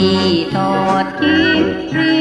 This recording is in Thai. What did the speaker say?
ที่ทอดคิด